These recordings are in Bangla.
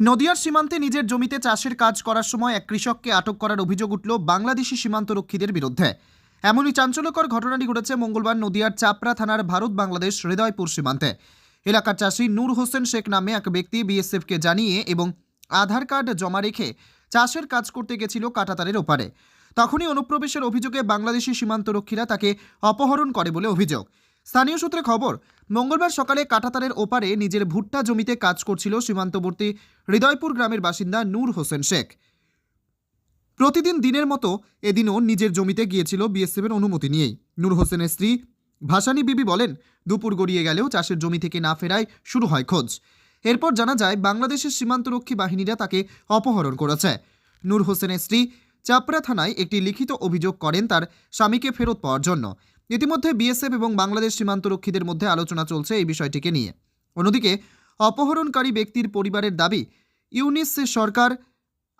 নদিয়ার সীমান্তে নিজের জমিতে চাষের কাজ করার সময় এক কৃষককে আটক করার অভিযোগ উঠল বাংলাদেশি সীমান্তরক্ষীদের বিরুদ্ধে। এমনই চাঞ্চল্যকর ঘটনাটি ঘটেছে মঙ্গলবার নদিয়ার চাপড়া থানার ভারত বাংলাদেশ হৃদয়পুর সীমান্তে। এলাকার চাষি নূর হোসেন শেখ নামে এক ব্যক্তি বিএসএফকে জানিয়ে এবং আধার কার্ড জমা রেখে চাষের কাজ করতে গেছিল কাটাতারের ওপারে। তখনই অনুপ্রবেশের অভিযোগে বাংলাদেশি সীমান্তরক্ষীরা তাকে অপহরণ করে বলে অভিযোগ। স্থানীয় সূত্রে খবর, মঙ্গলবার সকালে কাটাতারের ওপারে নিজের ভুট্টা জমিতে কাজ করছিল সীমান্তবর্তী হৃদয়পুর গ্রামের বাসিন্দা নূর হোসেন শেখ। প্রতিদিন দিনের মতো এদিনও নিজের জমিতে গিয়েছিল বিএসএফের অনুমতি নিয়েই। নূর হোসেনের স্ত্রী ভাসানী বিবি বলেন, দুপুর গড়িয়ে গেলেও চাষের জমি থেকে না ফেরায় শুরু হয় খোঁজ। এরপর জানা যায়, বাংলাদেশের সীমান্তরক্ষী বাহিনীরা তাকে অপহরণ করেছে। নূর হোসেনের স্ত্রী চাপড়া থানায় একটি লিখিত অভিযোগ করেন তার স্বামীকে ফেরত পাওয়ার জন্য। ইতিমধ্যে বিএসএফ এবং বাংলাদেশ সীমান্তরক্ষীদের মধ্যে আলোচনা চলছে এই বিষয়টিকে নিয়ে। অন্যদিকে, অপহরণকারী ব্যক্তির পরিবারের দাবি, ইউনিস সরকার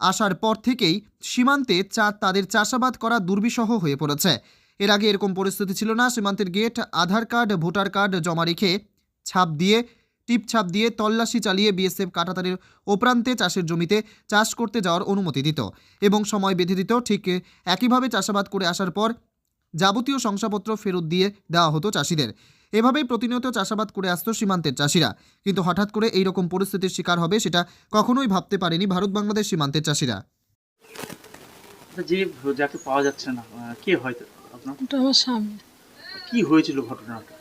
আসার পর থেকেই সীমান্তে চা, তাদের চাষাবাদ করা দুর্বিষহ হয়ে পড়েছে। এর আগে এরকম পরিস্থিতি ছিল না, সীমান্তের gate, Aadhaar card, voter card জমা রেখে ছাপ দিয়ে, টিপ ছাপ দিয়ে তল্লাশি চালিয়ে বিএসএফ কাটাতারের ওপ্রান্তে চাষের জমিতে চাষ করতে যাওয়ার অনুমতি দিত এবং সময় বেঁধে দিত। ঠিক একইভাবে চাষাবাদ করে আসার পর যাবতীয় শংসাপত্র ফেরত দিয়ে দেওয়া হতো চাষিদের। এভাবেই প্রতিনিয়ত চাষাবাদ করে আসতো সীমান্তের চাষিরা। কিন্তু হঠাৎ করে এই রকম পরিস্থিতির শিকার হবে সেটা কখনোই ভাবতে পারেনি ভারত বাংলাদেশ সীমান্তের চাষিরা। আচ্ছা, যে যাকে পাওয়া যাচ্ছে না কে হয়তো আপনার? ওটা আমার স্বামী। কি হয়েছিল ঘটনাটা?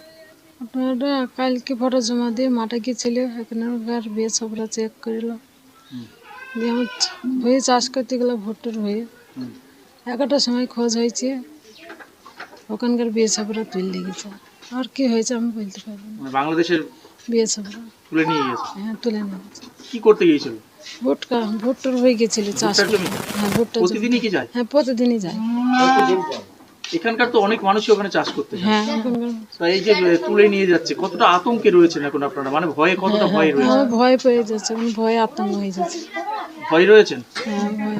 আপনারা কালকে ফটো জমা দিয়ে মাঠে গিয়েছিল এখানে চেক করল। হুম। দিয়ে আমার হয়ে চাষ করতে গেলো ভোটের হয়ে। এগারোটার সময় খোঁজ হয়েছে। ওখানকার বিয়ে সবরা তুলে গেছে আর কি হয়েছে আমি বলতে পারব না। মানে বাংলাদেশের বিয়ে সবরা তুলে নিয়ে গেছে? হ্যাঁ তুলে নিয়ে গেছে। কি করতে গিয়েছিল? ভোট কা- হয়ে গেছিল চাষ? হ্যাঁ ভোটটা প্রতিদিনই কি যায়? হ্যাঁ প্রতিদিনই যায়। এখানকার তো অনেক মানুষই ওখানে চাষ করতে হ্যাঁ এই যে তুলে নিয়ে যাচ্ছে কতটা আতঙ্কে রয়েছেন এখন আপনারা? মানে ভয়ে কতটা ভয় রয়েছে? আমার ভয় পেয়ে যাচ্ছে আমার ভয়ে আতঙ্ক হয়ে যাচ্ছে। ভয় রয়েছেন? হ্যাঁ ভয়।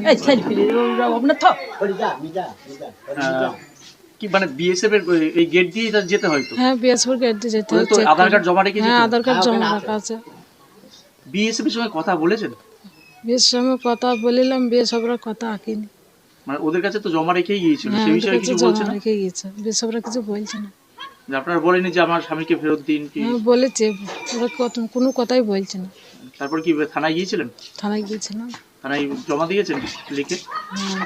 আহ, কি মানে বিএসএফ এর এই গেট দিয়ে তা যেতে হয়তো হ্যাঁ বিএসপুর গেটে যেতে ওদের তো আধার কার্ড জমা রেখে হ্যাঁ আধার কার্ড জমা রাখা আছে। বিএসএফ এর সঙ্গে কথা বলেছেন? বিয়ের সঙ্গে কথা বলিলাম বিয়ে সবরা কথা আঁকিনি। মানে ওদের কাছে তো জমা রেখেই গিয়েছিল হ্যাঁ সেই বিষয়ে কিছু জমা না? রেখে গিয়েছে বিয়ে সবরা কিছু বলছে না। আপনারা বলেনি যে আমার স্বামীকে ফেরত দিন কি? বলেছে কোনো কথাই বলছে না। তারপর কি থানায় গিয়েছিলেন? থানায় গিয়েছিলাম। থানায় জমা দিয়েছেন লিখে?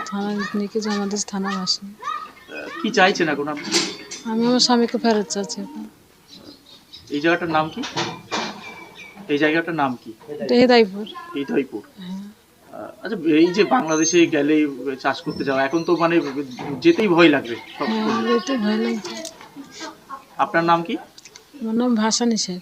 থানায় নিয়ে যে আমাদের থানা আসেনি কি চাইছেন এখন আপনি? আমি আমার স্বামীকে ফেরত চাচ্ছি এখন। এই জায়গাটার নাম কি? এই জায়গাটার নাম কি? এই দইপুর হ্যাঁ। আচ্ছা এই যে বাংলাদেশে গেলে চাষ করতে যাওয়া এখন তো মানে যেতেই ভয় লাগবে হ্যাঁ ভয় লাগবে। আপনার নাম কি? আমার নাম ভাসানি শেখ।